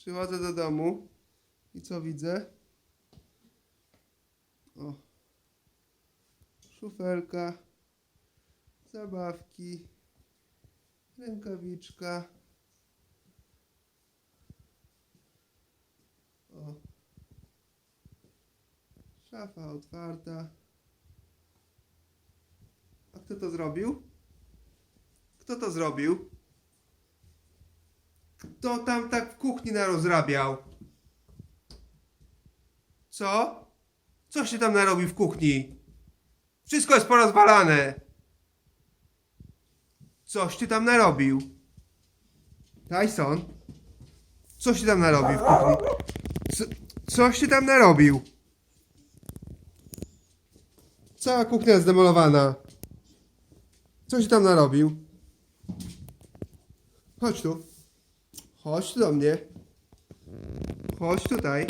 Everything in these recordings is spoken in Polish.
Przychodzę do domu i co widzę? O. Szufelka, zabawki, rękawiczka. O. Szafa otwarta. A kto to zrobił? Kto to zrobił? Kto tam tak w kuchni narozrabiał? Co? Co się tam narobił w kuchni? Wszystko jest porozwalane. Coś ty tam narobił. Tyson? Coś ty tam narobił w kuchni? Co, coś ty tam narobił? Cała kuchnia jest zdemolowana. Coś ty tam narobił? Chodź tu. Chodź tu do mnie. Chodź tutaj.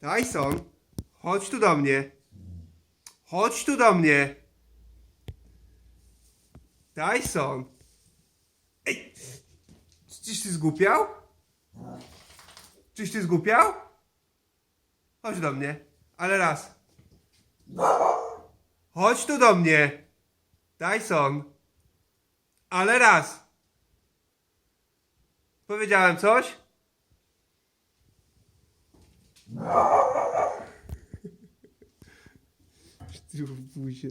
Tyson, chodź tu do mnie. Chodź tu do mnie. Tyson. Ej! Czyś ty zgłupiał? Czyś ty zgłupiał? Chodź do mnie. Ale raz. Chodź tu do mnie. Tyson. Ale raz. Powiedziałem coś? Ty w buzie.